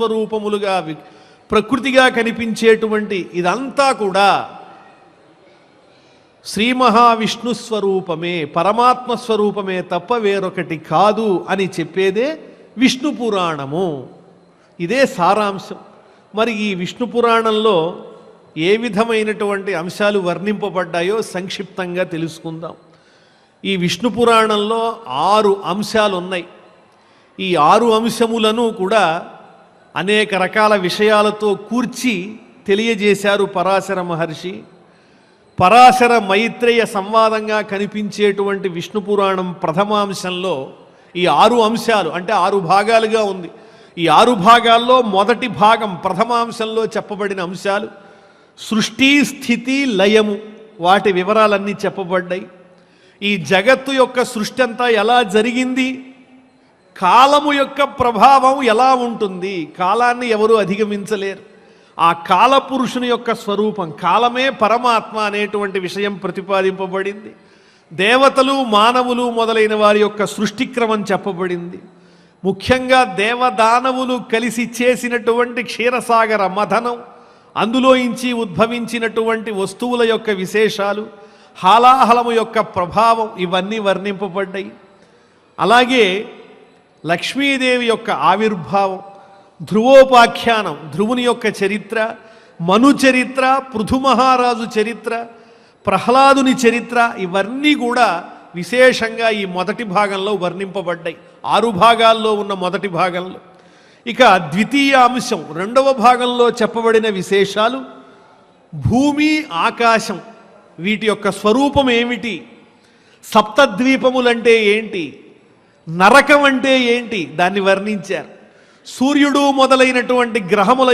స్వరూపములుగా ప్రకృతిగా కనిపించేటువంటి ఇదంతా కూడా శ్రీ మహావిష్ణు స్వరూపమే పరమాత్మ స్వరూపమే తప్ప వేరొకటి కాదు అని చెప్పేదే విష్ణు పురాణము. ఇదే సారాంశం. మరి ఈ విష్ణు పురాణంలో ఏ విధమైనటువంటి అంశాలు వర్ణింపబడ్డాయో సంక్షిప్తంగా తెలుసుకుందాం. ఈ విష్ణు పురాణంలో ఆరు అంశాలు ఉన్నాయి ఈ ఆరు అంశములను కూడా అనేక రకాల విషయాలతో కూర్చి తెలియజేశారు పరాశర మహర్షి. పరాశర మైత్రేయ సంవాదంగా కనిపించేటువంటి విష్ణు పురాణం ప్రథమాంశంలో ఈ ఆరు అంశాలు అంటే ఆరు భాగాలుగా ఉంది. ఈ ఆరు భాగాల్లో మొదటి భాగం ప్రథమాంశంలో చెప్పబడిన అంశాలు సృష్టి స్థితి లయము వాటి వివరాలన్నీ చెప్పబడ్డాయి. ఈ జగత్తు యొక్క సృష్టి అంతా ఎలా జరిగింది? కాలము యొక్క ప్రభావం ఎలా ఉంటుంది? కాలాన్ని ఎవరు అధిగమించలేరు. ఆ కాలపురుషుని యొక్క స్వరూపం కాలమే పరమాత్మ అనేటువంటి విషయం ప్రతిపాదింపబడింది. దేవతలు మానవులు మొదలైన వారి యొక్క సృష్టిక్రమం చెప్పబడింది. ముఖ్యంగా దేవదానవులు కలిసి చేసినటువంటి క్షీరసాగర మథనం అందులో ఇంచి ఉద్భవించినటువంటి వస్తువుల యొక్క విశేషాలు హాలాహలము యొక్క ప్రభావం ఇవన్నీ వర్ణింపబడ్డాయి. అలాగే లక్ష్మీదేవి యొక్క ఆవిర్భావం ధ్రువోపాఖ్యానం ధ్రువుని యొక్క చరిత్ర మను చరిత్ర పృథుమహారాజు చరిత్ర ప్రహ్లాదుని చరిత్ర ఇవన్నీ కూడా విశేషంగా ఈ మొదటి భాగంలో వర్ణింపబడ్డాయి. ఆరు భాగాల్లో ఉన్న మొదటి భాగంలో. ఇక ద్వితీయ అంశం రెండవ భాగంలో చెప్పబడిన విశేషాలు భూమి ఆకాశం వీటి యొక్క స్వరూపం ఏమిటి సప్తద్వీపములంటే ఏంటి నరకం అంటే ఏంటి? దాన్ని వర్ణించారు. సూర్యుడు మొదలైనటువంటి గ్రహముల